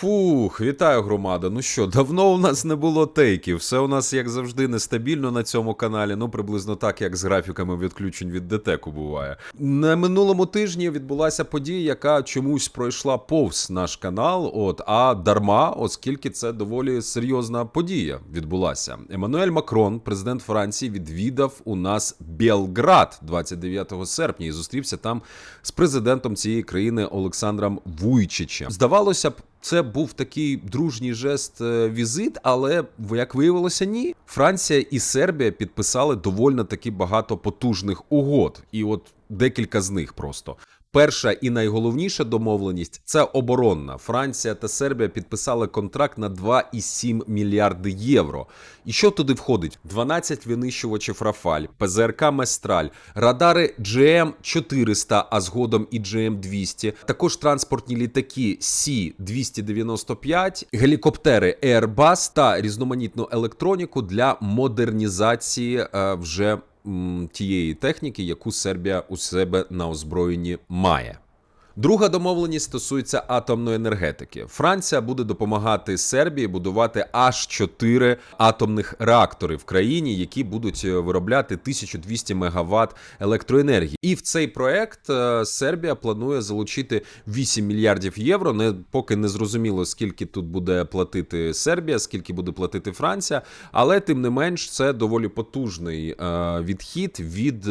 Фух, вітаю, громада. Ну що, давно у нас не було тейків. Все у нас, як завжди, нестабільно на цьому каналі. Ну, приблизно так, як з графіками відключень від ДТЕКу буває. На минулому тижні відбулася подія, яка чомусь пройшла повз наш канал. От, а дарма, оскільки це доволі серйозна подія відбулася. Еммануель Макрон, президент Франції, відвідав у нас Белград 29 серпня і зустрівся там з президентом цієї країни Олександром Вуйчичем. Здавалося б. Це був такий дружній жест е, візит, але як виявилося, ні. Франція і Сербія підписали доволі таки багато потужних угод, і от декілька з них просто. Перша і найголовніша домовленість це оборонна. Франція та Сербія підписали контракт на 2,7 мільярди євро. І що туди входить? 12 винищувачів Рафаль, ПЗРК Местраль, радари GM 400, а згодом і GM 200, також транспортні літаки Сі 295, гелікоптери Airbus та різноманітну електроніку для модернізації е, вже тієї техніки, яку Сербія у себе на озброєнні має. Друга домовленість стосується атомної енергетики. Франція буде допомагати Сербії будувати аж 4 атомних реактори в країні, які будуть е, виробляти 1200 МВт електроенергії. І в цей проект е, Сербія планує залучити 8 мільярдів євро. Не поки не зрозуміло, скільки тут буде платити Сербія, скільки буде платити Франція, але тим не менш це доволі потужний е, відхід від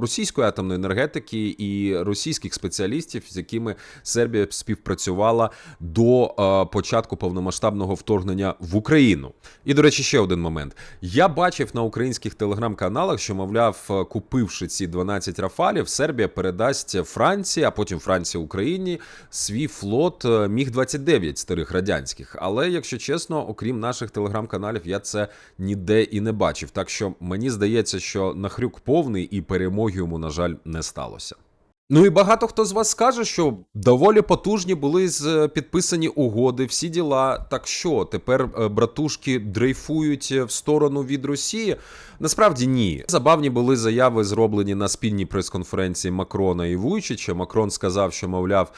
російської атомної енергетики і російських спеціалістів, з якими Сербія співпрацювала до е, початку повномасштабного вторгнення в Україну. І до речі, ще один момент. Я бачив на українських телеграм-каналах, що мовляв, е, купивши ці 12 рафалів, Сербія передасть Франції, а потім Франція Україні свій флот е, Міг 29 старих радянських. Але якщо чесно, окрім наших телеграм-каналів, я це ніде і не бачив. Так що мені здається, що нахрюк повний і перемоги йому, на жаль, не сталося. Ну і багато хто з вас скаже, що доволі потужні були з е, підписані угоди, всі діла. Так що тепер е, братушки дрейфують в сторону від Росії? Насправді ні. Забавні були заяви, зроблені на спільній прес-конференції Макрона і Вуйчича. Макрон сказав, що мовляв,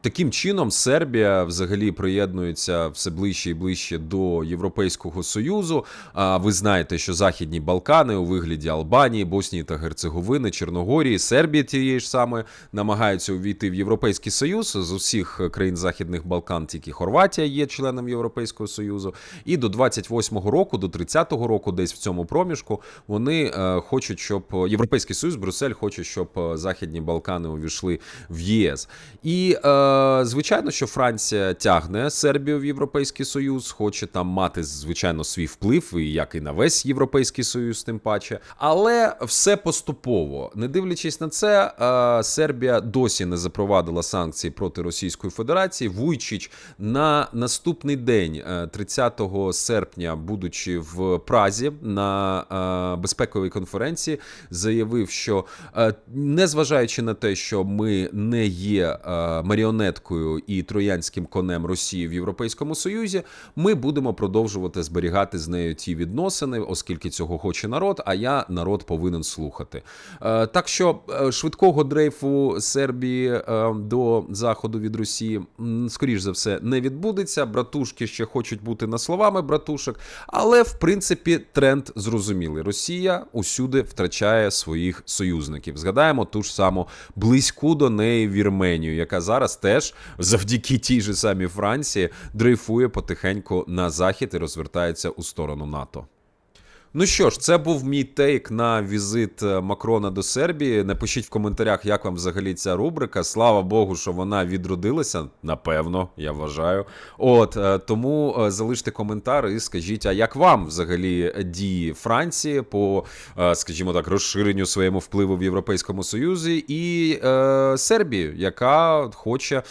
таким чином Сербія взагалі приєднується все ближче і ближче до Європейського союзу. А ви знаєте, що Західні Балкани у вигляді Албанії, Боснії та Герцеговини, Чорногорії, Сербії тієї ж самої намагаються увійти в Європейський Союз з усіх країн Західних Балкан, тільки Хорватія є членом Європейського Союзу. І до 28-го року, до 30-го року, десь в цьому проміжку, вони е, хочуть, щоб Європейський Союз, Брюссель хоче, щоб е, Західні Балкани увійшли в ЄС. І е, звичайно, що Франція тягне Сербію в Європейський Союз, хоче там мати звичайно свій вплив, як і на весь Європейський Союз, тим паче. Але все поступово, не дивлячись на це, е, Сербія досі не запровадила санкції проти Російської Федерації. Вуйчич на наступний день, е, 30 серпня, будучи в Празі на е, безпековій конференції, заявив, що е, незважаючи на те, що ми не є е, маріонеткою і троянським конем Росії в Європейському Союзі, ми будемо продовжувати зберігати з нею ті відносини, оскільки цього хоче народ. А я народ повинен слухати. Е, Так що е, швидкого дрейфу Сербії е, до заходу від Росії, скоріш за все, не відбудеться. Братушки ще хочуть бути на словами братушок, але в принципі тренд зрозумілий. Росія усюди втрачає своїх союзників. Згадаємо ту ж саму близьку до неї Вірменію, яка зараз теж завдяки тій же самій Франції дрейфує потихеньку на захід і розвертається у сторону НАТО. Ну що ж, це був мій тейк на візит е, Макрона до Сербії. Напишіть в коментарях, як вам взагалі ця рубрика. Слава Богу, що вона відродилася. Напевно, я вважаю. От е, тому е, залиште коментар і скажіть, а як вам взагалі дії Франції по, скажімо так, розширенню своєму впливу в Європейському Союзі і е, Сербії, яка хоче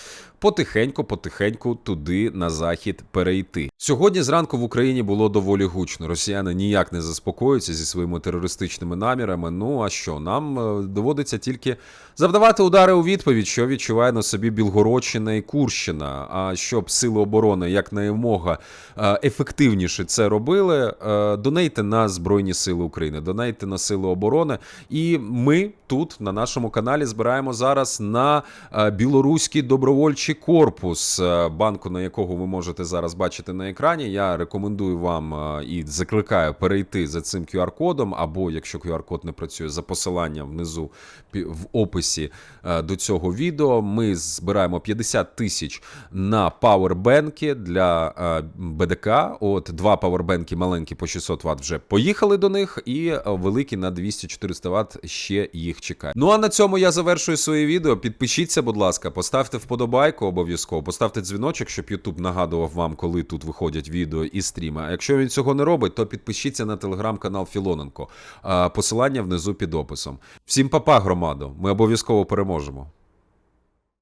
потихеньку, потихеньку туди на захід перейти. Сьогодні зранку в Україні було доволі гучно. Росіяни ніяк не заспокоються зі своїми терористичними намірами. Ну а що, нам е, доводиться тільки завдавати удари у відповідь, що відчуває на собі Білгородщина і Курщина. А щоб сили оборони якнаймога е, ефективніше це робили, е, донейте на Збройні Сили України, донейте на Сили оборони. І ми тут на нашому каналі збираємо зараз на е, білоруський добровольчий корпус, е, банку на якого ви можете зараз бачити на екрані. Я рекомендую вам е, і закликаю перейти за цим QR-кодом, або якщо QR-код не працює, за посиланням внизу в описі е, до цього відео. Ми збираємо 50 тисяч на пауербенки для БДК. От два пауербенки маленькі по 600 Вт вже поїхали до них, і великі на 200-400 Вт ще їх чекають. Ну а на цьому я завершую своє відео. Підпишіться, будь ласка, поставте вподобайку обов'язково, поставте дзвіночок, щоб YouTube нагадував вам, коли тут виходять відео і стріми. А якщо він цього не робить, то підпишіться на телеграм-канал Філоненко. Посилання внизу під описом. Всім папа, громадо. Ми обов'язково переможемо.